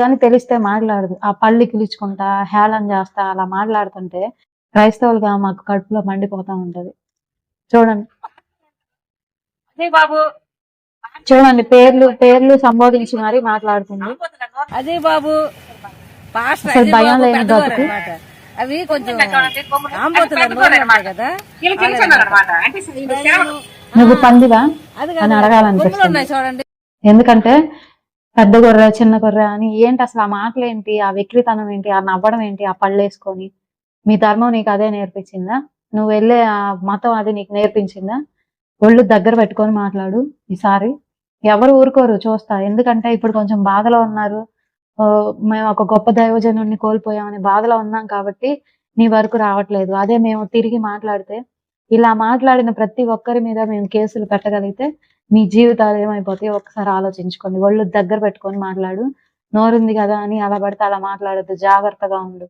కానీ తెలిస్తే మాట్లాడదు. ఆ పళ్ళు కిలుచుకుంటా హేళన చేస్తా అలా మాట్లాడుతుంటే క్రైస్తవులుగా మాకు కడుపులో మండిపోతా ఉంటది. చూడండి. అదే బాబు. చూడండి పేర్లు పేర్లు సంబోధించి మరీ మాట్లాడుతుంది. అదే బాబు. అసలు భయం బాబు లేని. అవి కొంచెం కదా. నువ్వు పందివా అని అడగాలనిపిస్తుంది. ఎందుకంటే పెద్ద గొర్రె చిన్న గొర్రె అని ఏంటి అసలు ఆ మాటలు ఏంటి? ఆ విక్రితనం ఏంటి? ఆ నవ్వడం ఏంటి? ఆ పళ్ళు వేసుకొని మీ ధర్మం నీకు అదే నేర్పించిందా? నువ్వు వెళ్ళే ఆ మతం అది నీకు నేర్పించిందా? ఒళ్ళు దగ్గర పెట్టుకొని మాట్లాడు ఈసారి. ఎవరు ఊరుకోరు చూస్తా. ఎందుకంటే ఇప్పుడు కొంచెం బాధలో ఉన్నారు. మేము ఒక గొప్ప దైవజనుడిని కోల్పోయామని బాధలో ఉన్నాం కాబట్టి నీ వరకు రావట్లేదు. అదే మేము తిరిగి మాట్లాడితే ఇలా మాట్లాడిన ప్రతి ఒక్కరి మీద మేము కేసులు పెట్టగలిగితే మీ జీవితాలు ఏమైపోతాయో ఒకసారి ఆలోచించుకోండి. ఒళ్ళు దగ్గర పెట్టుకొని మాట్లాడు. నోరుంది కదా అని అలా పడితే అలా మాట్లాడద్దు. జాగ్రత్తగా ఉండు.